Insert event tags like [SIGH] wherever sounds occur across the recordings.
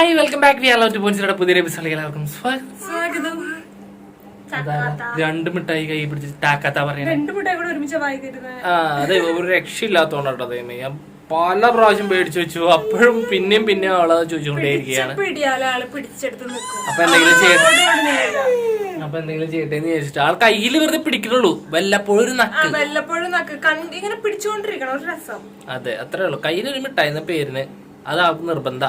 Hi welcome back to R two പോയിന്റ്സിയുടെ പുതിയ എപ്പിസോഡിലേക്ക് എല്ലാവർക്കും സ്വാഗതം. അതാ, രണ്ട് മിഠായി കൈ പിടിച്ച് ടാക്കാത്ത പറയുന്നത് ആ അതെ ഒരു രക്ഷയില്ലാത്തോണ്ടാട്ടോ ദൈവമേ. ഞാൻ പല പ്രാവശ്യം പേടിച്ചു വെച്ചു. അപ്പോഴും പിന്നെയും പിന്നെയും ആൾ ചോദിച്ചുകൊണ്ടേയിരിക്കുകയാണ്. അപ്പൊ എന്തെങ്കിലും ചെയ്യട്ടെ? അപ്പൊ എന്തെങ്കിലും ചെയ്യട്ടെ എന്ന് ചോദിച്ചിട്ട് ആൾ കയ്യിൽ വെറുതെ പിടിക്കുന്നുള്ളൂ വല്ലപ്പോഴും ഒരു നക്ക്. വല്ലപ്പോഴും നക്ക്. ഇങ്ങനെ പിടിച്ചുകൊണ്ടിരിക്കണം. ഒരു രസം. അതെ അത്രേ ഉള്ളൂ. കയ്യിൽ ഒരു മിഠായി എന്ന പേരിന് അത് ആൾക്ക് നിർബന്ധ.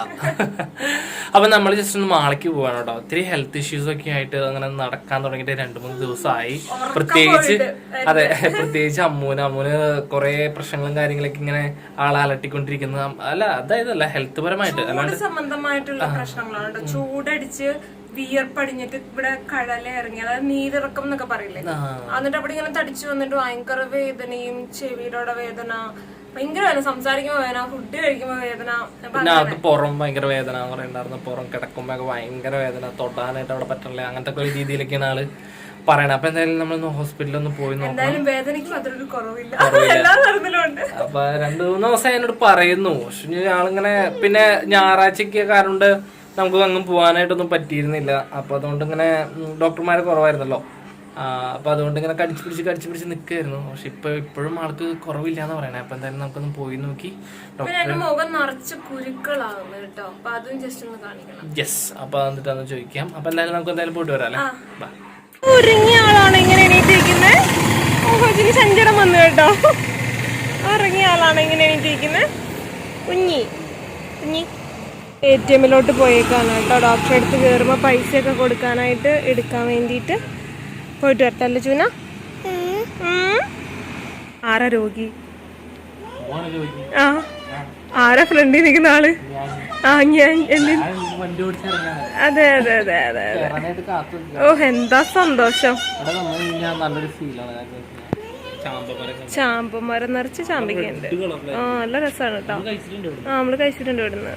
അപ്പൊ നമ്മൾ ജസ്റ്റ് ഒന്ന് മാളയ്ക്ക് പോവാണ് കേട്ടോ. ഒത്തിരി ഹെൽത്ത് ഇഷ്യൂസ് ഒക്കെ ആയിട്ട് അങ്ങനെ നടക്കാൻ തുടങ്ങിയിട്ട് രണ്ട് മൂന്ന് ദിവസമായി പ്രത്യേകിച്ച് അതെ പ്രത്യേകിച്ച് അമ്മൂന്. അമ്മൂന് കുറെ പ്രശ്നങ്ങളും കാര്യങ്ങളൊക്കെ ഇങ്ങനെ ആളെ അലട്ടിക്കൊണ്ടിരിക്കുന്ന. അല്ല അതായതല്ല ഹെൽത്ത് പരമായിട്ട്. അല്ലാണ്ട് സംബന്ധമായിട്ടുള്ള പ്രശ്നങ്ങളാണ് ചൂടടിച്ച് വിയർപ്പടിഞ്ഞിട്ട് ഇവിടെ കഴല ഇറങ്ങി അതായത് നീരിറക്കം എന്നൊക്കെ പറയില്ലേ? എന്നിട്ട് അവിടെ ഇങ്ങനെ തടിച്ചു വന്നിട്ട് ഭയങ്കര വേദനയും ചെവിയിലൂടെ വേദന ഭയങ്കര വേദന സംസാരിക്കുമ്പോ വേദന ഫുഡ് കഴിക്കുമ്പോ വേദന പിന്നെ പുറം ഭയങ്കര വേദന എന്ന് പറയുന്നുണ്ടായിരുന്നു. പുറം കിടക്കുമ്പോ ഭയങ്കര വേദന തൊടാനായിട്ട് അവിടെ പറ്റണില്ല. അങ്ങനത്തെ ഒക്കെ ഒരു രീതിയിലൊക്കെയാണ് ആൾ പറയണ. അപ്പൊ എന്തായാലും നമ്മൾ ഹോസ്പിറ്റലിൽ ഒന്ന് പോയി നോക്കാം വേദനയ്ക്ക് അതൊരു കുറവില്ല. അപ്പൊ രണ്ടു മൂന്ന് ദിവസം എന്നോട് പറയുന്നു. പക്ഷെ ആളിങ്ങനെ പിന്നെ ഞായറാഴ്ചക്ക് കാരണം നമുക്ക് അങ്ങ് പോകാനായിട്ടൊന്നും പറ്റിയിരുന്നില്ല. അപ്പോൾ അതുകൊണ്ട് ഇങ്ങനെ ഡോക്ടർമാർ ഡോക്ടർമാരെ കുറവായിരുന്നല്ലോ. അപ്പോൾ അതുകൊണ്ട് ഇങ്ങനെ കടിച്ചു പിടിച്ച് കടിച്ചു പിടിച്ച് നിൽക്കുകയായിരുന്നു പക്ഷെ ഇപ്പോൾ ഇപ്പോഴും ആൾക്ക് കുറവില്ല എന്ന് പറയണേ. അപ്പോൾ എന്തായാലും നമുക്കൊന്ന് പോയി നോക്കി. മുഖം നിറച്ച് കേട്ടോ. അപ്പോൾ അതും ജസ്റ്റ് ഒന്ന് കാണിക്കണം. യെസ് അപ്പൊ എന്നിട്ടൊന്ന് ചോദിക്കാം. അപ്പോൾ എന്തായാലും നമുക്ക് എന്തായാലും പോയിട്ട് വരാം അല്ലേ? ബാ. ഉറങ്ങിയ ആളാണ് ഇങ്ങനെ എണീറ്റിരിക്കുന്നത് സഞ്ചരം വന്നു കേട്ടോ. ഉറങ്ങിയ ആളാണ് ഇങ്ങനെ എണീറ്റിരിക്കുന്നത് കുഞ്ഞി കുഞ്ഞി. എ ടി എമ്മിലോട്ട് പോയേക്കാണ് കേട്ടോ. ഡോക്ടറെ അടുത്ത് കയറുമ്പോൾ പൈസയൊക്കെ കൊടുക്കാനായിട്ട് എടുക്കാൻ വേണ്ടിയിട്ട് പോയിട്ട് വരത്തല്ലേ ചൂന. ആരാ രോഗി? ആ. ആരാ ഫ്രണ്ടിൽ നിൽക്കുന്ന ആൾ? ആ ഞാൻ അതെ അതെ അതെ അതെ അതെ. ഓ എന്താ സന്തോഷം. ചാമ്പ മരം നിറച്ച് ചാമ്പിക്കുന്നുണ്ട് ആ നല്ല രസമാണ് കേട്ടോ. ആ നമ്മൾ കഴിച്ചിട്ടുണ്ട് ഇവിടുന്ന്.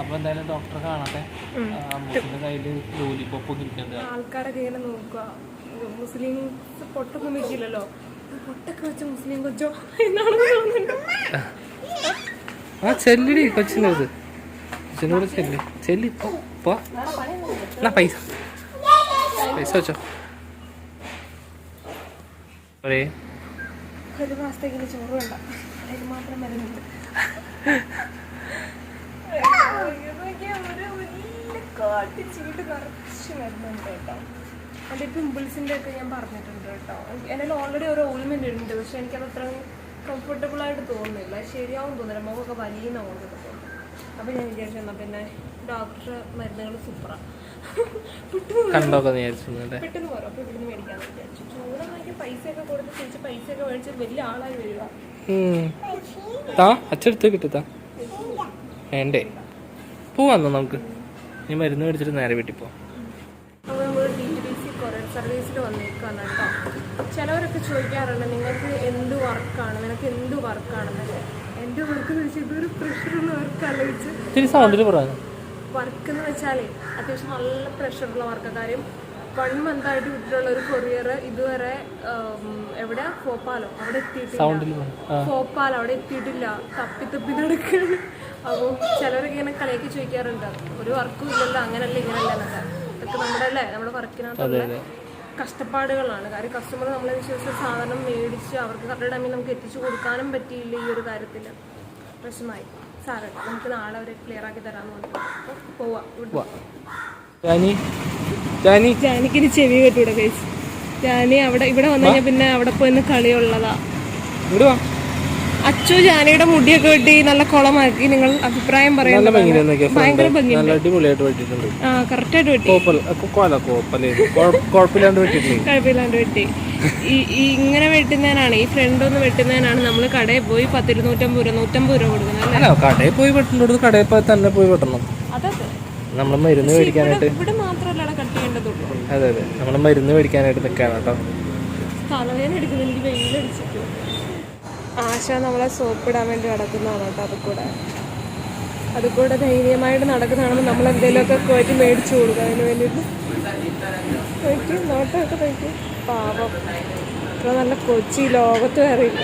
അപ്പൊ എന്തായാലും ഡോക്ടറെ കാണട്ടെ. അമ്മൂസിന്റെ കയ്യിൽ ലോലിപോപ്പ് ഒക്കെ ഇരിക്കണ്ട് ആൾക്കാരൊക്കെ ഇങ്ങനെ നോക്കുക. മുസ്ലിം പൊട്ടൊന്നും വെക്കില്ലല്ലോ പൊട്ടൊക്കെ വെച്ച മുസ്ലിം കൊച്ചോ എന്നാണ് തോന്നുന്നത്. ആ ചെല്ലിടി കൊച്ചിനോട് കൊച്ചിനോട് ചെല്ലി. ചെല്ലി പോ പോ. പൈസ. പൈസ വെച്ചോ. ഒരേ ഒരു മാസത്തേക്ക് ചോറ് വേണ്ട. അതിന് മാത്രം മരുന്നുണ്ട് കാട്ടിച്ചീട്ട് നിറച്ച് മരുന്നുണ്ട് കേട്ടോ എന്റെ പിമ്പിൾസിന്റെ ഒക്കെ ഞാൻ പറഞ്ഞിട്ടുണ്ട് കേട്ടോ. എന്റെ ഓൾറെഡി ഒരു ഓയിൽമെന്റ് ഉണ്ട് പക്ഷെ എനിക്കത് അത്ര കംഫർട്ടബിൾ ആയിട്ട് തോന്നുന്നില്ല. ശരിയാവും തോന്നില്ല മുഖമൊക്കെ വലിയ ഓർമ്മ തോന്നുന്നു. അപ്പം ഞാൻ വിചാരിച്ചു എന്നാൽ പിന്നെ ഡോക്ടർ മരുന്നുകൾ സൂപ്പറാണ് പെട്ടെന്ന് പെട്ടെന്ന് പോരാ അപ്പൊ ഇവിടുന്ന് മേടിക്കാന്ന് വിചാരിച്ചു. ചൂടാക്കി പൈസയൊക്കെ കൊടുത്ത് തിരിച്ച് പൈസയൊക്കെ മേടിച്ച് വലിയ ആളായി വരിക. അച്ചടുത്ത് കിട്ടുത്താ വേണ്ടേ? പോവാന്നോ നമുക്ക്. നീ മരുന്ന് മേടിച്ചിട്ട് നേരെ വീട്ടിൽ പോവാം സർവീസിൽ വന്നേക്കാണ് കേട്ടോ. ചിലവരൊക്കെ ചോദിക്കാറുണ്ട് നിങ്ങൾക്ക് എന്ത് വർക്കാണ്? നിനക്ക് എന്ത് വർക്കാണ്? എന്റെ വർക്ക് എന്ന് വെച്ചാൽ ഇതൊരു പ്രഷറുള്ള വർക്കല്ല വെച്ച് വർക്ക് എന്ന് വെച്ചാലേ അത്യാവശ്യം നല്ല പ്രഷറുള്ള വർക്ക് കാര്യം വൺ മന്ത് ആയിട്ട് വിട്ടിട്ടുള്ള ഒരു കൊറിയർ ഇതുവരെ എവിടെ? ഫോപ്പാലോ അവിടെ എത്തിയിട്ടില്ല. പറഞ്ഞു അവിടെ എത്തിയിട്ടില്ല. തപ്പി തപ്പി നടക്കുകയാണ്. അപ്പോൾ ചിലവരൊക്കെ ഇങ്ങനെ കളിയൊക്കെ ചോദിക്കാറുണ്ട്. ഒരു വർക്കും ഇല്ലല്ലോ അങ്ങനല്ല ഇങ്ങനല്ല എന്നൊക്കെ. ഇതൊക്കെ നമ്മുടെ അല്ലേ? നമ്മുടെ വർക്കിനകത്തുള്ള കഷ്ടപ്പാടുകളാണ്. കാര്യം കസ്റ്റമർ നമ്മളെ വിശ്വസിച്ച സാധനം മേടിച്ച് അവർക്ക് കറക്റ്റ് ടൈമിൽ നമുക്ക് എത്തിച്ചു കൊടുക്കാനും പറ്റിയില്ല ഈ ഒരു കാര്യത്തിൽ പ്രശ്നമായി. സാറല്ല നമുക്ക് നാളെ അവരെ ക്ലിയർ ആക്കി തരാമെന്ന് പറഞ്ഞു. പോവാം. വാ. ജാനി? ജാനി? ജാനിക്കിന് ചെവി കെട്ടൂടെ കഴിച്ച് ജാനി അവിടെ ഇവിടെ വന്നു കഴിഞ്ഞാൽ പിന്നെ അവിടെ പോയി കളിയുള്ളതാ. അച്ചു ജാനിയുടെ മുടിയൊക്കെ വെട്ടി നല്ല കുളമാക്കി. നിങ്ങൾ അഭിപ്രായം ഭയങ്കര വെട്ടി. കുഴപ്പമില്ലാണ്ട് വെട്ടി. ഈ ഇങ്ങനെ വെട്ടുന്നതിനാണ് ഈ ഫ്രണ്ട് ഒന്ന് വെട്ടുന്നതിനാണ് നമ്മൾ കടയിൽ പോയി പത്തിരുന്നൂറ്റമ്പത് രൂപ നൂറ്റമ്പത് രൂപ കൊടുക്കുന്നത് കടയിൽ പോയി വെട്ടേണ്ടത് കടയിൽ പോയി തന്നെ പോയി വെട്ടണം. അതെ നമ്മൾ മരുന്ന് മേടിക്കാനായിട്ട് അതെ അതെ. നമ്മൾ മരുന്ന് മേടിക്കാനായിട്ട് നിൽക്കുകയാണ് കേട്ടോ. ആശ നമ്മളെ സോപ്പ് ഇടാൻ വേണ്ടി നടക്കുന്നതാണ് കേട്ടോ അത് കൂടെ അത് കൂടെ ധൈര്യമായിട്ട് നടക്കുന്നതാണ് നമ്മൾ എന്തെങ്കിലുമൊക്കെ പോയിട്ട് മേടിച്ചു കൊടുക്കുക അതിന് വേണ്ടിയിട്ട്. നോക്കി നോട്ടമൊക്കെ നോക്കി പാവം. ഇത്ര നല്ല കൊച്ചി ലോകത്ത് വേറെ ഇല്ല.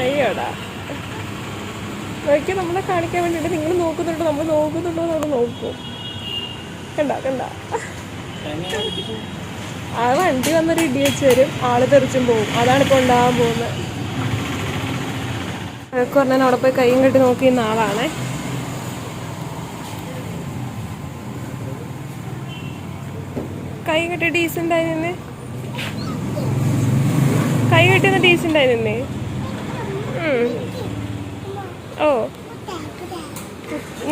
അയ്യോടാ. നോക്കി നമ്മളെ കാണിക്കാൻ വേണ്ടിയിട്ട് നിങ്ങൾ നോക്കുന്നുണ്ടോ? നമ്മൾ നോക്കുന്നുണ്ടോ നമ്മൾ നോക്കും. കണ്ട കണ്ട? ആ വണ്ടി വന്നൊരു ഇടി വെച്ച് വരും. ആൾ തെറിച്ചും പോകും. അതാണ് ഇപ്പോൾ ഉണ്ടാകാൻ പോകുന്നത്. പറഞ്ഞാൽ അവിടെ പോയി കൈയും കെട്ടി നോക്കിയിരുന്ന ആളാണേ. കൈ കെട്ടി ഡീസന്റ് ആയി നിന്നേ. കൈ കെട്ടുന്ന ആയി ഓ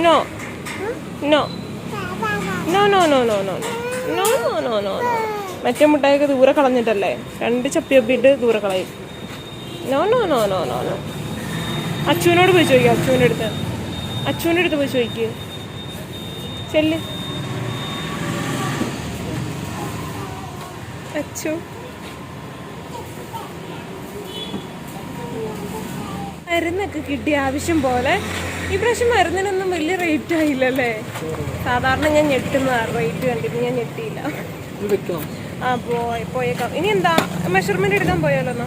no no no no no no no no no no no no മറ്റേ മുട്ടായൊക്കെ ദൂരെ കളഞ്ഞിട്ടല്ലേ രണ്ട് ചപ്പി ചപ്പിയിട്ട് ദൂരെ കളയും no no no no no no അച്ചുവിനോട് പോയി ചോദിക്കുക അച്ചുവിന്റെ അടുത്ത് അച്ചുവിന്റെ അടുത്ത് പോയി ചോദിക്കുക ചെല്ല് അച്ചു മരുന്നൊക്കെ കിട്ടി ആവശ്യം പോലെ ഈ പ്രാവശ്യം മരുന്നിനൊന്നും വലിയ റേറ്റ് ആയില്ലല്ലേ? സാധാരണ ഞാൻ ഞെട്ടുന്നതാണ് റേറ്റ് കണ്ടിട്ട് ഞാൻ ഞെട്ടിയില്ല. ആ പോയി പോയേക്കാം. ഇനി എന്താ? മെഷർമെന്റ് എടുക്കാൻ പോയാലോ എന്നാ?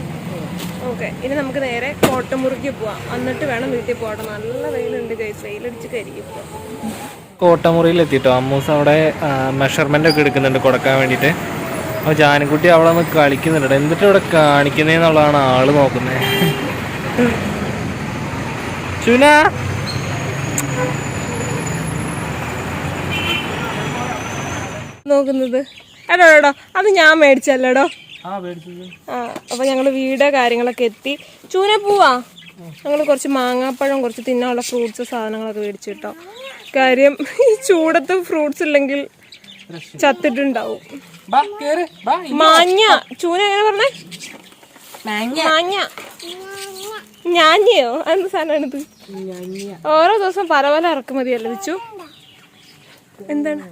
ഓക്കെ ഇനി നമുക്ക് നേരെ കോട്ടമുറിക്ക് പോവാം. എന്നിട്ട് വേണം വീട്ടിൽ പോകണം. നല്ല വെയിലുണ്ട് കൈസ് വെയിലടിച്ച് കരിക്കും ഇപ്പോൾ കോട്ടമുറിയിൽ എത്തിട്ടോ. അമ്മൂസ് അവിടെ മെഷർമെന്റ് ഒക്കെ എടുക്കുന്നുണ്ട് കൊടുക്കാൻ വേണ്ടിട്ട് അപ്പോൾ ജാനുകുട്ടി അവിടെ നിന്ന് കളിക്കുന്നുണ്ട്. എന്നിട്ട് ഇവിടെ കാണിക്കുന്നതെന്നുള്ളതാണ് ആൾ നോക്കുന്നത് ചുന. നോക്കുന്നത്. എടോ എടോ അത് ഞാൻ മേടിച്ചല്ലേടോ? ആ അപ്പൊ ഞങ്ങൾ വീട് കാര്യങ്ങളൊക്കെ എത്തി. ചൂന പോവാ. ഞങ്ങൾ കുറച്ച് മാങ്ങാപ്പഴം കുറച്ച് തിന്നാനുള്ള ഫ്രൂട്ട്സ് സാധനങ്ങളൊക്കെ മേടിച്ചു കേട്ടോ. കാര്യം ഈ ചൂടത്ത് ഫ്രൂട്ട്സ് ഇല്ലെങ്കിൽ ചത്തിട്ടുണ്ടാവും. മാഞ്ഞ ചൂന എങ്ങനെ പറഞ്ഞേ? മാഞ്ഞ ഞാഞ്ഞയോ എന്ത് സാധനമാണിത് ഓരോ ദിവസം പല പല ഇറക്കുമതിയല്ലേ വെച്ചു. എന്താണ്?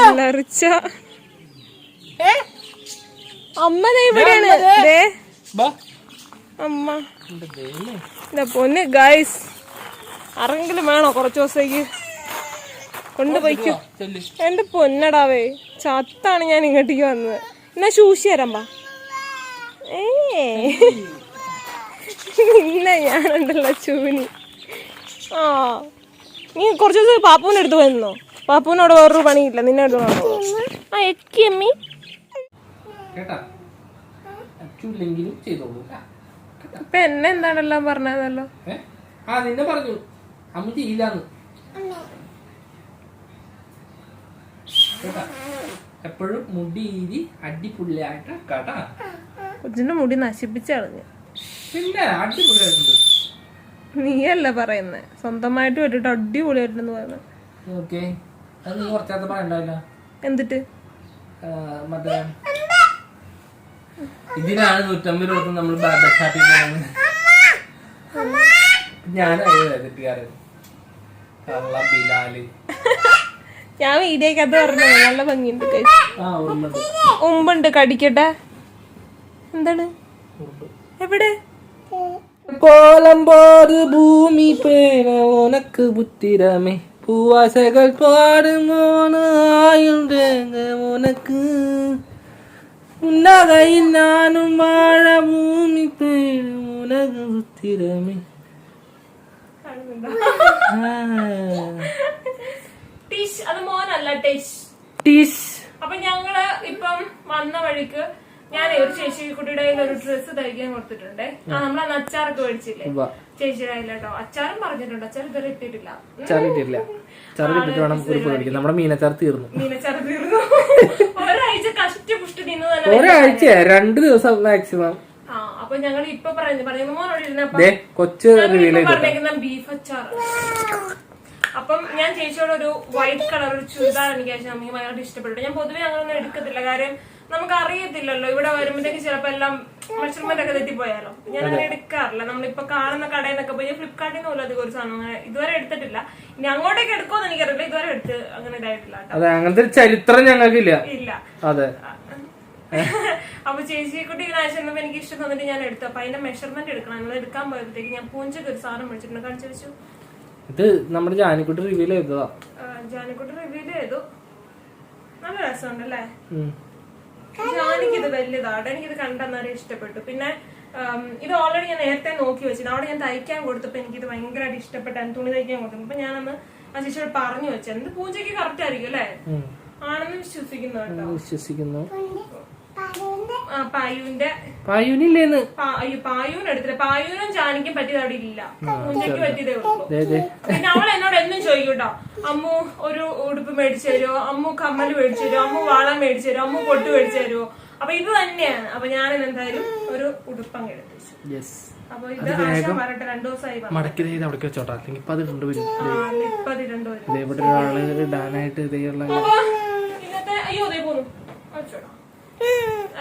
അലർച്ച അമ്മ ദേ ഇവിടെയാണ്. ദേ ബാ. അമ്മ. പൊന്ന് ഗൈസ് ആരെങ്കിലും വേണോ കുറച്ച് ദിവസത്തേക്ക്? കൊണ്ടുപോയിക്കോ എന്റെ പൊന്നടാവേ ചത്താണ് ഞാൻ ഇങ്ങോട്ടേക്ക് വന്നത്. എന്നാ ശൂശി തരാമ്പാ പാ. ഏ. ഞാനുണ്ടല്ലോ ചൂനി. ആ. നീ കുറച്ച് ദിവസം പാപ്പൂന്റെ അടുത്ത് പോയിരുന്നോ പാപ്പൂനോട് വേറൊരു പണിയില്ല. നിന്നെ അടുത്ത് ആ എക്കി അമ്മി. ഇപ്പൊ എന്നെ എന്താണെല്ലാം പറഞ്ഞതല്ലോ? ആ നിന്നെ പറഞ്ഞു അമ്മ ചെയ്യില്ലാന്ന്. കേട്ടാ? എപ്പോഴും മുടി ഈരി അടിപൊളിയായിട്ട് കേട്ടാ? കൊച്ചിന്റെ മുടി നശിപ്പിച്ച് കളഞ്ഞു പിന്നെ അടിപൊളിയായിട്ടുണ്ട്. നീയല്ല പറയുന്നത് സ്വന്തമായിട്ട് വരട്ടെ അടിപൊളിയായിട്ടുണ്ടെന്ന് പറയുന്നത് ഓക്കെ അത് നീ പറയണ്ടാവില്ല മറ്റേ ഇതിനാണ് നൂറ്റമ്പത് രൂപ നമ്മൾ പോകുന്നത് ഞാനായത് തെറ്റുകാരൻ കള്ള ബിലാൽ ഞാൻ വീഡിയോ കഥ പറഞ്ഞത് നല്ല ഭംഗിയുണ്ട് ഉമ്പുണ്ട് കടിക്കട്ടെ എന്താണ് എവിടെ കോലം പോറ് ഭൂമി പേണ ഉനക്ക് പുത്തിരമേ പൂവാസകൾ പാടും മോനായുണ്ട് ഉനക്ക് ഉന്നകയിൽ നാനും വാഴ ഭൂമി പേണ ഉനക്ക് പുത്തിരമേ ആ ടിഷ് അത് മോനല്ല ടിഷ് ടീസ് അപ്പൊ ഞങ്ങൾ ഇപ്പം വന്ന വഴിക്ക് ഞാൻ ഒരു ചേച്ചി കുട്ടിയുടെ കയ്യിൽ ഒരു ഡ്രസ്സ് തയ്ക്കാൻ കൊടുത്തിട്ടുണ്ട്. ആ നമ്മൾ അന്ന് അച്ചാറൊക്കെ മേടിച്ചില്ലേ? ചേച്ചിയുടെ കയ്യിലോ അച്ചാറും പറഞ്ഞിട്ടുണ്ട്. അച്ചാർ ഇതുവരെ ഇട്ടിട്ടില്ല. ചറിയിട്ടില്ല ചറിയിട്ടിട്ട് വേണം കുറിപ്പ് മേടിക്കാൻ. നമ്മുടെ മീനച്ചാർ തീർന്നു. മീനച്ചാർ തീർന്നു. ഒരാഴ്ച കഷ്ടപുഷ്ടി നിന്ന് തന്നെ ഒരാഴ്ച രണ്ട് ദിവസം മാക്സിമം ആ അപ്പൊ ഞങ്ങൾ ഇപ്പൊ പറഞ്ഞു പറയുമ്പോ മോനോട് ഇരുന്നപ്പോ കൊച്ചു പറഞ്ഞേക്കുന്ന ബീഫ് അച്ചാർ അപ്പം ഞാൻ ചേച്ചിയോട് ഒരു വൈറ്റ് കളർ ഒരു ചുരിദാർ എനിക്ക് ചേച്ചി നമുക്ക് ഭയങ്കര ഇഷ്ടപ്പെട്ടു ഞാൻ പൊതുവെ അങ്ങനൊന്നും എടുക്കത്തില്ല. കാര്യം നമുക്ക് അറിയത്തില്ലല്ലോ ഇവിടെ വരുമ്പോഴത്തേക്ക് ചിലപ്പോ എല്ലാം മെഷർമെന്റ് ഒക്കെ തെറ്റിപ്പോയാലോ. ഞാൻ അങ്ങനെ എടുക്കാറില്ല. നമ്മളിപ്പോ കാണുന്ന കടയിൽ നിന്നൊക്കെ പോയി. ഫ്ലിപ്കാർട്ടിൽ നിന്ന് പോലും അധികം ഒരു സാധനം അങ്ങനെ ഇതുവരെ എടുത്തിട്ടില്ല. ഇനി അങ്ങോട്ടേക്ക് എടുക്കുമെന്ന് എനിക്കറിയില്ല. ഇതുവരെ എടുത്ത് അങ്ങനെ ഇതായിട്ടില്ല അതെ അങ്ങനത്തെ ഒരു ചരിത്രം ഞങ്ങൾക്ക് ഇല്ല. അതെ. [LAUGHS] അപ്പൊ ചേച്ചിയെ കുട്ടി ഇങ്ങനെ എനിക്ക് ഇഷ്ടം തന്നിട്ട് ഞാൻ എടുത്തു. അപ്പൊ അതിന്റെ മെഷർമെന്റ് എടുക്കണം. അങ്ങനെ എടുക്കാൻ പോയപ്പോഴത്തേക്ക് ഞാൻ പൂഞ്ചക്ക് ഒരു സാധനം മേടിച്ചിട്ടുണ്ട്. കാണിച്ചു വെച്ചു. ഇത് നമ്മുടെ ജാനിക്കുട്ടി റിവ്യൂ ചെയ്തതാ. ജാനിക്കുട്ടി റിവ്യൂ ചെയ്തു. നല്ല രസമുണ്ടല്ലേ? ഇത് എനിക്കിത് ഇഷ്ടപ്പെട്ടു. പിന്നെ ഇത് ഓൾറെഡി ഞാൻ നേരത്തെ നോക്കി വെച്ചിരുന്നു അവിടെ ഞാൻ തയ്ക്കാൻ കൊടുത്തപ്പോ എനിക്കിത് ഭയങ്കരമായിട്ട് ഇഷ്ടപ്പെട്ടായിരുന്നു തുണി തയ്ക്കാൻ കൊടുത്തു അപ്പൊ ഞാനന്ന് ആ ചേച്ചിയോട് പറഞ്ഞു വെച്ചത് എന്ത് പൂജയ്ക്ക് കറക്റ്റ് ആയിരിക്കും അല്ലേ. ആണെന്ന് വിശ്വസിക്കുന്നു കേട്ടോ. വിശ്വസിക്കുന്നു. ആ പായുവിന്റെ പായുനില്ലേന്ന് അയ്യോ പായൂന് എടുത്തില്ല പായൂനും ജാനിക്കും പറ്റിയത് അവിടെ ഇല്ല. പറ്റിയതേ ഉള്ളൂ. പിന്നെ അവൾ എന്നോട് എന്നും ചോദിക്കൂട്ടോ കേട്ടോ അമ്മു ഒരു ഉടുപ്പ് മേടിച്ചു തരുമോ അമ്മു കമ്മൽ മേടിച്ചു തരുമോ അമ്മു വാള മേടിച്ചു തരുമോ അമ്മു പൊട്ട് മേടിച്ചു തരുമോ അപ്പൊ ഇത് തന്നെയാണ്. അപ്പൊ ഞാൻ എന്തായാലും ഒരു ഉടുപ്പങ്ങ് എടുത്തു വെച്ചു. യെസ് അപ്പൊ ഇത് ആശ പറയട്ടെ രണ്ടു ദിവസമായി. മടക്കി ഇത് അവിടേക്ക് വെച്ചോട്ടാ. അല്ലെങ്കിൽ ഇപ്പൊ അത് കൊണ്ടുവരും ആ, ഇപ്പൊ അത് രണ്ടുപേരും ദേ ഇവിടെ ഒരാൾ ഇടാനായിട്ട് ഇതേയുള്ള അപ്പൊ ഇന്നത്തെ അയ്യോ അതേ പോന്നു. വെച്ചോടാ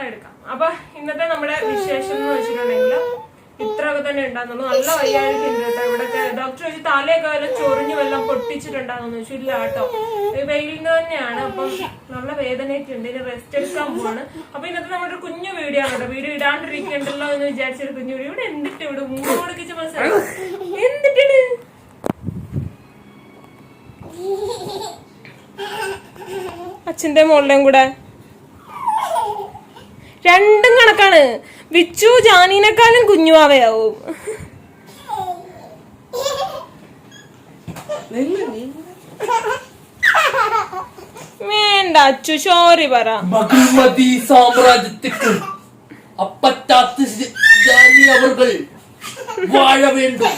എടുക്കാം അപ്പൊ ഇന്നത്തെ നമ്മുടെ വിശേഷം എന്ന് വെച്ചിട്ടുണ്ടെങ്കിൽ ഇത്രയൊക്കെ തന്നെ ഉണ്ടാകുന്നുള്ളൂ നല്ല വയ്യായിരിക്കും കേട്ടോ. ഡോക്ടർ ചോദിച്ചു തലയൊക്കെ വല്ല ചൊറിഞ്ഞു വല്ലതും പൊട്ടിച്ചിട്ടുണ്ടാകുന്നു ചോദിച്ചു ഇല്ല കേട്ടോ. വെയിലിന് തന്നെയാണ്. അപ്പം നല്ല വേദനയൊക്കെ ഉണ്ട്. ഇനി റെസ്റ്റ് എടുക്കാൻ പോവാണ്. അപ്പൊ ഇന്നത്തെ നമ്മുടെ ഒരു കുഞ്ഞു വീഡിയോ ആണ് കേട്ടോ. വീഡിയോ ഇടാണ്ടിരിക്കണ്ടല്ലോ എന്ന് വിചാരിച്ചൊരു കുഞ്ഞു വീഡിയോ. ഇവിടെ എന്തിട്ട് ഇവിടെ മൂന്ന് കൊടുക്കിച്ച മനസ്സിലായി? അച്ഛന്റെ മോളിലേം കൂടെ. രണ്ടും കണക്കാണ്. വിച്ചു ജാനീനെക്കാളും കുഞ്ഞുവാവയാവും വേണ്ട അച്ചു സോറി പറ. മകുമതി സാമ്രാജ്യത്തിക്ക് അപ്പറ്റാത്ത ജാനി അവർകൾ വാഴ വേണ്ടും.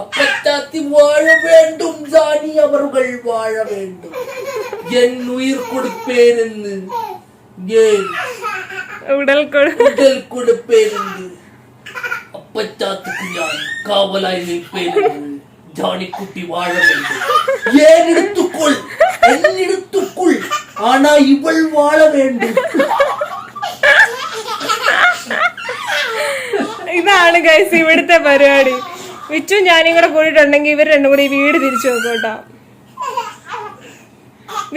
അപ്പറ്റാത്തി വാഴ വേണ്ടും ജാനി അവർകൾ വാഴ വേണ്ടും. എൻ ഉയർ കൊടുപ്പേനെന്ന് ആണാ ഇതാണ് ഗൈസ് ഇവിടുത്തെ പരിപാടി. വിച്ചു ഞാനും കൂടെ കൂടിയിട്ടുണ്ടെങ്കിൽ ഇവർ രണ്ടും കൂടി വീട് തിരിച്ചു നോക്കോട്ടോ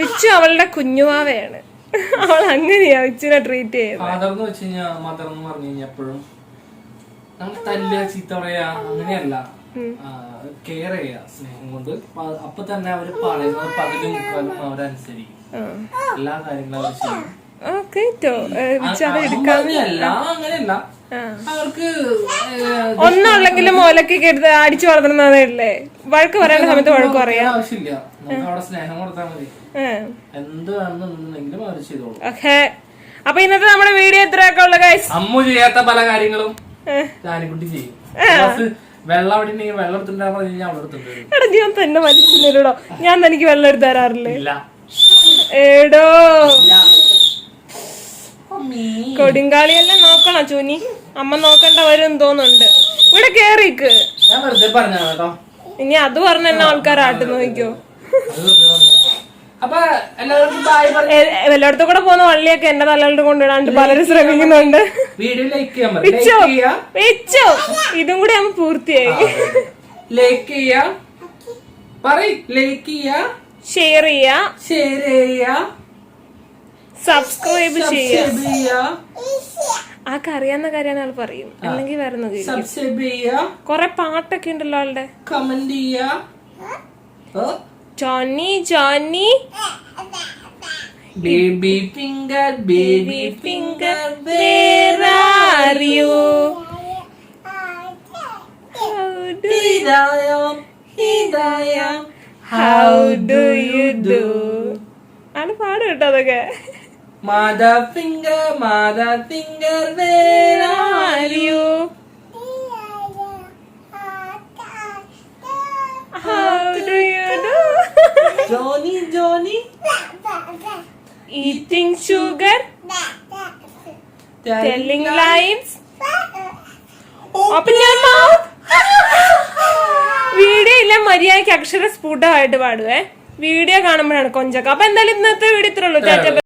വിച്ചു അവളുടെ കുഞ്ഞുമാവയാണ്. അവൾ അങ്ങനെയാ വിച്ചുനെ ട്രീറ്റ് ചെയ്യുന്നത് ഫാദർ എന്ന് വെച്ച് കഴിഞ്ഞാൽ മദർ എന്ന് പറഞ്ഞു കഴിഞ്ഞാൽ എപ്പോഴും നമുക്ക് തല്ല ചീത്ത പറയാ അങ്ങനെയല്ല. കെയർ ചെയ്യാ സ്നേഹം കൊണ്ട്. പ- അപ്പൊ തന്നെ അവർ പറയുന്നത് പകലും മുക്കാലും അവരനുസരിക്കും. എല്ലാ കാര്യങ്ങളും അവർ ചെയ്യും. ആ കേട്ടോ. ആ, എടുക്കാൻ അങ്ങനെയല്ല. അവർക്ക് ഒന്നുള്ളെങ്കിലും മോലൊക്കെ കെടുത്ത് അടിച്ചു വളർത്തുന്നതല്ലേ? വഴക്ക് പറയുന്ന സമയത്ത് വഴക്ക് പറയാം. ആവശ്യമില്ല. അവിടെ സ്നേഹം കൊടുത്താൽ മതി. എന്ത് വേണമെന്നുണ്ടെങ്കിലും അവർ ചെയ്തോളൂ. ഓക്കെ. അപ്പൊ ഇന്നത്തെ നമ്മുടെ വീഡിയോ എത്രയൊക്കെ ഉള്ള ഗൈസ് അമ്മു ചെയ്യാത്ത പല കാര്യങ്ങളും ചാനിക്കുട്ടി ചെയ്യും. വെള്ളം അവിടെ അവിടെ എടുത്തിട്ട് എടാ ഞാൻ തന്നെ വലിച്ചില്ലല്ലോ ഞാൻ തനിക്ക് വെള്ളം എടുത്തു തരാറില്ലേ? ഇല്ല. കൊടുങ്കാളിയെല്ലാം നോക്കണോ ചൂനി? അമ്മ നോക്കണ്ട വരും തോന്നുന്നുണ്ട്. ഇവിടെ കേറിക്ക്. ഇനി അത് പറഞ്ഞ എന്നെ ആൾക്കാർ ആട്ട് നോക്കിക്കോ. എല്ലായിടത്തും കൂടെ പോകുന്ന വള്ളിയൊക്കെ എന്റെ തലകളുടെ കൊണ്ടിടാണ്ട് പലരും ശ്രമിക്കുന്നുണ്ട്. ഇതും കൂടെ നമ്മൾ പൂർത്തിയായി. ലൈക്ക് ചെയ്യാ. ലൈക്ക് ചെയ്യാ. ഷെയർ ചെയ്യാ. ഷെയർ ചെയ്യാ. സബ്സ്ക്രൈബ് ചെയ്യുക ആ കറിയാന്ന അറിയാവുന്ന കാര്യമാണ് ആൾ പറയും അല്ലെങ്കിൽ വേറെ കേൾക്കും സബ്സ്ക്രൈബ് ചെയ്യുക കൊറേ പാട്ടൊക്കെ ഉണ്ടല്ലോ ആളുടെ. കമന്റ് ചെയ്യാ. ഓ Johnny Johnny baby finger baby finger you here I am here I am how do you do? ആണ് പാടും കേട്ടോ അതൊക്കെ. മാതാ ഫിംഗർ മാതാ ഫിംഗർ വേറെ Are you? How do you do? Johnny Johnny Eating sugar, telling lies. Open your mouth. Video ഇല്ല മര്യാദയ്ക്ക് അക്ഷര സ്ഫുടമായിട്ട് പാടുവേ വീഡിയോ കാണുമ്പോഴാണ് കൊഞ്ചക്ക അപ്പൊ എന്തായാലും ഇന്നത്തെ വീഡിയോ ഇത്രേ ഉള്ളൂ ടാറ്റ